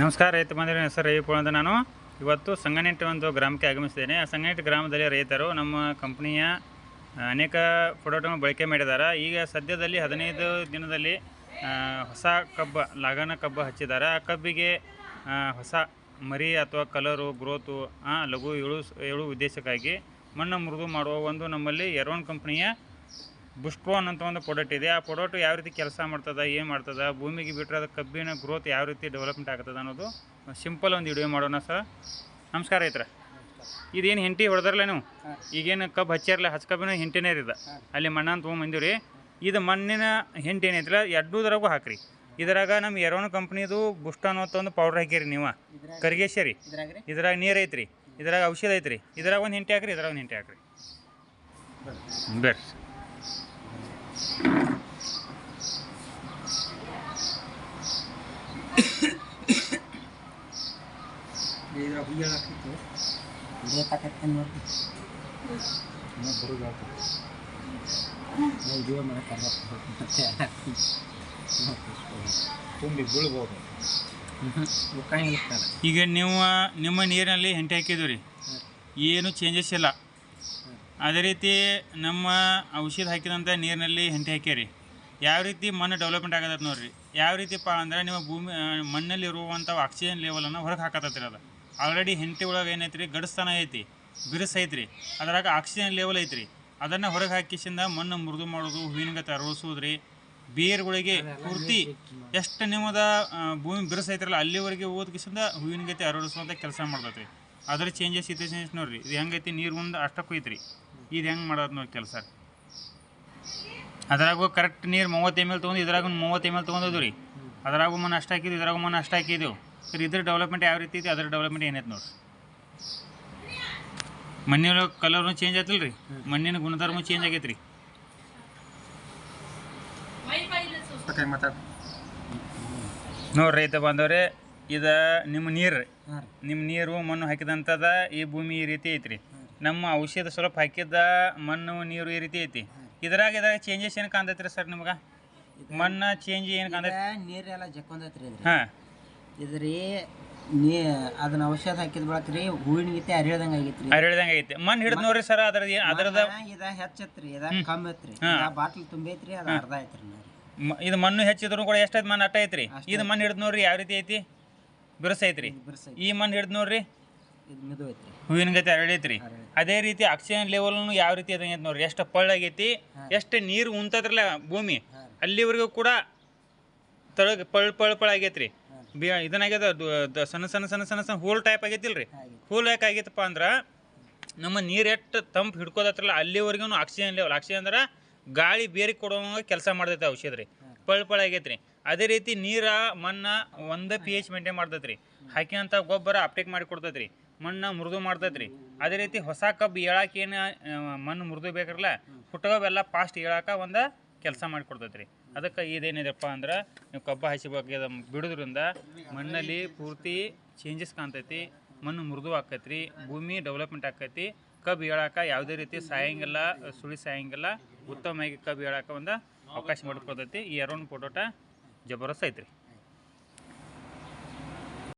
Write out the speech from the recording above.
ನಮಸ್ಕಾರ ರೈತ ಬಂದರೆ ಹೆಸರು ರವಿಪುಳ ಅಂತ ನಾನು. ಇವತ್ತು ಸಂಗನೆಟ್ಟಿ ಒಂದು ಗ್ರಾಮಕ್ಕೆ ಆಗಮಿಸಿದ್ದೇನೆ. ಆ ಸಂಗನೆಟ್ಟಿ ಗ್ರಾಮದಲ್ಲಿ ರೈತರು ನಮ್ಮ ಕಂಪ್ನಿಯ ಅನೇಕ ಪ್ರಾಡಕ್ಟನ್ನು ಬಳಕೆ ಮಾಡಿದ್ದಾರೆ. ಈಗ ಸದ್ಯದಲ್ಲಿ ಹದಿನೈದು ದಿನದಲ್ಲಿ ಹೊಸ ಕಬ್ಬ ಲಾಗನ ಕಬ್ಬ ಹಚ್ಚಿದ್ದಾರೆ. ಆ ಕಬ್ಬಿಗೆ ಹೊಸ ಮರಿ ಅಥವಾ ಕಲರು ಗ್ರೋತು ಲಘು ಏಳು ಏಳು ಉದ್ದೇಶಕ್ಕಾಗಿ ಮಣ್ಣು ಮೃದು ಮಾಡುವ ಒಂದು ನಮ್ಮಲ್ಲಿ ಎರೋನ್ ಕಂಪ್ನಿಯ ಬುಸ್ಟ್ರೋನ್ ಅಂತ ಒಂದು ಪ್ರಾಡಕ್ಟ್ ಇದೆ. ಆ ಪ್ರಾಡಕ್ಟ್ ಯಾವ ರೀತಿ ಕೆಲಸ ಮಾಡ್ತದೆ ಏನು ಮಾಡ್ತದೆ ಭೂಮಿಗೆ ಬಿಟ್ಟರೆ ಅದು ಕಬ್ಬಿನ ಗ್ರೋತ್ ಯಾವ ರೀತಿ ಡೆವಲಪ್ಮೆಂಟ್ ಆಗ್ತದೆ ಅನ್ನೋದು ಸಿಂಪಲ್ ಒಂದು ವಿಡಿಯೋ ಮಾಡೋಣ ಸರ್ ನಮಸ್ಕಾರ ಐತ್ರ ಇದೇನು ಹಿಂಟಿ ಹೊಡೆದ್ರಲ್ಲ ನೀವು. ಈಗೇನು ಕಬ್ಬು ಹಚ್ಚಿರಲ್ಲ ಹಚ್ಚ ಕಬ್ಬಿನ ಹಿಂಟಿನೇ ಇರಿದ. ಮಣ್ಣ ಅಲ್ಲಿ ಮಣ್ಣನ್ನು ರೀ ಇದು ಮಣ್ಣಿನ ಹೆಂಟಿ ಏನೈತಿಲ್ಲ ಎರಡೂದ್ರಾಗೂ ಹಾಕ್ರಿ. ಇದ್ರಾಗ ನಮ್ಮ ಎರೋನ್ ಕಂಪ್ನಿದು ಬುಷ್ಟ ಅನ್ನೋ ಒಂದು ಪೌಡ್ರ್ ಹಾಕಿರಿ ನೀವು. ಕರಿಗೇಶರಿ ಇದ್ರಾಗ ನೀರು ಐತ್ರಿ. ಇದ್ರಾಗ ಔಷಧ ಐತ್ರಿ. ಇದ್ರಾಗ ಒಂದು ಹಿಂಟಿ ಹಾಕ್ರಿ ಇದ್ರಾಗ ಒಂದು ಹಿಂಟಿ ಹಾಕ್ರಿ. ಬರ್ರಿ. ಮತ್ತೆ ತುಂಬಿ ಬೀಳ್ಬೋದು ಈಗ ನೀವು ನಿಮ್ಮ ನೀರಿನಲ್ಲಿ ಹೆಂಟೆ ಹಾಕಿದ್ವಿ ರೀ ಏನು ಚೇಂಜಸ್ ಇಲ್ಲ. ಅದೇ ರೀತಿ ನಮ್ಮ ಔಷಧ ಹಾಕಿದಂಥ ನೀರಿನಲ್ಲಿ ಹೆಂಟೆ ಹಾಕ್ಯಾರಿ. ಯಾವ ರೀತಿ ಮಣ್ಣು ಡೆವಲಪ್ಮೆಂಟ್ ಆಗತ್ತೆ ನೋಡಿರಿ. ಯಾವ ರೀತಿಪ್ಪ ಅಂದ್ರೆ ನಿಮ್ಮ ಭೂಮಿ ಮಣ್ಣಲ್ಲಿ ಇರುವಂಥ ಆಕ್ಸಿಜನ್ ಲೆವೆಲನ್ನು ಹೊರಗೆ ಹಾಕತ್ತೈತ್ರಿ ಅದು. ಆಲ್ರೆಡಿ ಹೆಂಟೆ ಒಳಗೆ ಏನೈತ್ರಿ? ಗಡಸ್ತಾನ ಐತಿ ಬಿರುಸು ಐತ್ರಿ. ಅದ್ರಾಗ ಆಕ್ಸಿಜನ್ ಲೆವೆಲ್ ಐತ್ರಿ. ಅದನ್ನು ಹೊರಗೆ ಹಾಕಿಸಿಂದ ಮಣ್ಣು ಮೃದು ಮಾಡೋದು ಅರಳಿಸೋದು ರೀ ಬೇರುಗಳಿಗೆ ಪೂರ್ತಿ ಎಷ್ಟು ನಿಮ್ಮದ ಭೂಮಿ ಬಿರುಸು ಐತ್ರಲ್ಲ ಅಲ್ಲಿವರೆಗೆ ಓದ್ಕಿಸಿಂದ ಹೂವಿನ ಗತಿ ಅರಳಿಸುವಂಥ ಕೆಲಸ ಮಾಡ್ತೈತಿ ಅದ್ರ ಚೇಂಜಸ್ ಇದೆ ಚೇಂಜಸ್ ನೋಡ್ರಿ. ಇದು ಹೆಂಗೈತಿ? ನೀರು ಮುಂದೆ ಅಷ್ಟಕ್ಕೂ ಐತ್ರಿ. ಇದು ಹೆಂಗೆ ಮಾಡೋದು ನೋಡಿ ಕೆಲಸ. ಅದ್ರಾಗೂ ಕರೆಕ್ಟ್ ನೀರು ಮೂವತ್ತು ಎಂ ಎಲ್ ತೊಗೊಂಡು ಇದ್ರಾಗೂ ಮೂವತ್ತು ಎಂ ಎಲ್ ತೊಗೊಂಡಿದ್ವು ರೀ. ಅದ್ರಾಗೂ ಮನೆ ಅಷ್ಟು ಹಾಕಿದ್ವಿ ಇದ್ರಾಗೂ ಮನೆ ಅಷ್ಟು ಹಾಕಿದ್ದೆವು ಸರ್ ಇದ್ರ ಡೆವಲಪ್ಮೆಂಟ್ ಯಾವ ರೀತಿ ಐತಿ ಅದ್ರ ಡೆವಲಪ್ಮೆಂಟ್ ಏನೈತೆ ನೋಡಿ ಮಣ್ಣಿನ ಕಲರ್ನು ಚೇಂಜ್ ಆಯ್ತಲ್ಲ ರೀ. ಮಣ್ಣಿನ ಗುಣಧರ್ಮ ಚೇಂಜ್ ಆಗೈತೆ ರೀ ನೋಡ್ರಿ ರೈತ ಬಾಂಧವ್ರೆ ಇದು ನಿಮ್ಮ ನೀರು. ನಿಮ್ಮ ನೀರು ಮಣ್ಣು ಹಾಕಿದಂಥದ ಈ ಭೂಮಿ ಈ ರೀತಿ ಐತ್ರಿ. ನಮ್ಮ ಔಷಧ ಸ್ವಲ್ಪ ಹಾಕಿದ್ದ ಮಣ್ಣು ನೀರು ಈ ರೀತಿ ಐತಿ. ಇದ್ರಾಗ ಇದ್ರಾಗ ಚೇಂಜಸ್ ಏನು ಕಾಣ್ತೈತ್ರಿ ಸರ್ ನಿಮ್ಗೆ? ಮಣ್ಣು ಚೇಂಜ್ ಏನು ಕಾಣ್ತೈತಿ ನೀರೆಲ್ಲ ಜಕ್ಕೊಂದೈತ್ರಿ ಇದ್ರಿ ಹಾಂ. ಇದ್ರಿ ನೀ ಅದನ್ನ ಔಷಧ ಹಾಕಿದ ಬಳಕ ರೀ ಹೂವಿನ ಗೀತೆ ಅರಿಳ್ದಂಗೆ ಆಗೈತ್ರಿ. ಅರಳಿದಂಗೆ ಐತಿ ಮಣ್ಣು ಹಿಡಿದ್ ನೋಡ್ರಿ ಸರ್ ಅದ್ರ ಅದ್ರದ ಇದ ಹೆಚ್ಚತ್ರಿ ಇದ ಕಮ್ಮಿ ಐತ್ರಿ. ಬಾಟ್ಲ್ ತುಂಬೈತ್ರಿ ಅದ ಅರ್ಧ ಐತ್ರಿ ಇದು ಮಣ್ಣು ಹೆಚ್ಚಿದ್ರು ಕೂಡ ಎಷ್ಟೈತಿ ಮಣ್ಣು ಅಟ್ಟ ಐತ್ರಿ. ಇದು ಮಣ್ಣು ಹಿಡಿದ್ ನೋಡ್ರಿ ಯಾವ ರೀತಿ ಐತಿ? ಬಿರುಸ ಐತ್ರಿ. ಇದು ಐತಿ ಈ ಮಣ್ಣು ಹಿಡಿದ್ ನೋಡ್ರಿ ಹೂವಿನ ಗತಿ ಅರಳೈತ್ರಿ ಅರಳಿ. ಅದೇ ರೀತಿ ಆಕ್ಸಿಜನ್ ಲೆವೆಲ್ನು ಯಾವ ರೀತಿ ಅದಂಗೈತಿ ನೋಡ್ರಿ. ಎಷ್ಟು ಪಳ್ಳಾಗೈತಿ ಎಷ್ಟು ನೀರು ಉಂತದ್ರಲ್ಲ ಭೂಮಿ ಅಲ್ಲಿವರೆಗೂ ಕೂಡ ತಳಗ ಪಳ್ ಪಳ್ ಪಳ್ ಆಗೈತ್ರಿ. ಬಿ ಇದನ್ನಾಗ್ಯದ ಸಣ್ಣ ಸಣ್ಣ ಸಣ್ಣ ಸಣ್ಣ ಸಣ್ಣ ಹೂಲ್ ಟೈಪ್ ಆಗೈತಿಲ್ರಿ. ಹೂಲ್ ಯಾಕೆ ಆಗೈತಪ್ಪ ಅಂದ್ರೆ ನಮ್ಮ ನೀರು ಎಷ್ಟು ತಂಪು ಹಿಡ್ಕೋದತ್ರಲ್ಲ ಅಲ್ಲಿವರೆಗೂ ಆಕ್ಸಿಜನ್ ಲೆವೆಲ್ ಆಕ್ಸಿಜನ್ ಅಂದ್ರೆ ಗಾಳಿ ಬೇರೆ ಕೊಡುವ ಕೆಲಸ ಮಾಡ್ತೈತೆ ಔಷಧ ರೀ. ಪಳ್ ಪಳ ಆಗೈತ್ರಿ. ಅದೇ ರೀತಿ ನೀರ ಮಣ್ಣ ಒಂದೇ ಪಿ ಎಚ್ ಮೇಂಟೈನ್ ಮಾಡ್ತೈತ್ರಿ ಹಾಕಿದಂಥ ಗೊಬ್ಬರ ಅಪ್ಟೇಕ್ ಮಾಡಿ ಕೊಡ್ತೈತ್ರಿ. ಮಣ್ಣ ಮೃದು ಮಾಡ್ತೈತ್ರಿ. ಅದೇ ರೀತಿ ಹೊಸ ಕಬ್ಬು ಏಳಕ್ಕೆ ಏನು ಮಣ್ಣು ಮೃದು ಬೇಕ್ರಲ್ಲ ಹುಟ್ಟಗವೆಲ್ಲ ಫಾಸ್ಟ್ ಏಳಾಕ ಒಂದು ಕೆಲಸ ಮಾಡಿಕೊಡ್ತೈತ್ರಿ. ಅದಕ್ಕೆ ಇದೇನಿದೆಪ್ಪ ಅಂದ್ರೆ, ನೀವು ಕಬ್ಬು ಹಸಿ ಬಗ್ಗೆ ಬಿಡೋದ್ರಿಂದ ಮಣ್ಣಲ್ಲಿ ಪೂರ್ತಿ ಚೇಂಜಸ್ ಕಾಣ್ತೈತಿ, ಮಣ್ಣು ಮೃದು ಆಕೈತ್ರಿ ಭೂಮಿ ಡೆವಲಪ್ಮೆಂಟ್ ಆಕೈತಿ ಕಬ್ಬು ಏಳಾಕ ಯಾವುದೇ ರೀತಿ ಸಾಯಂಗಿಲ್ಲ, ಸುಳಿ ಸಾಯಂಗಿಲ್ಲ, ಉತ್ತಮವಾಗಿ ಕಬ್ಬು ಏಳಾಕ ಒಂದು ಅವಕಾಶ ಮಾಡಿಕೊಡ್ತೈತಿ. ಈ ಎರಡು ಫೋಟೋಟ ಜಬರಸ್ತ್ ಐತ್ರಿ.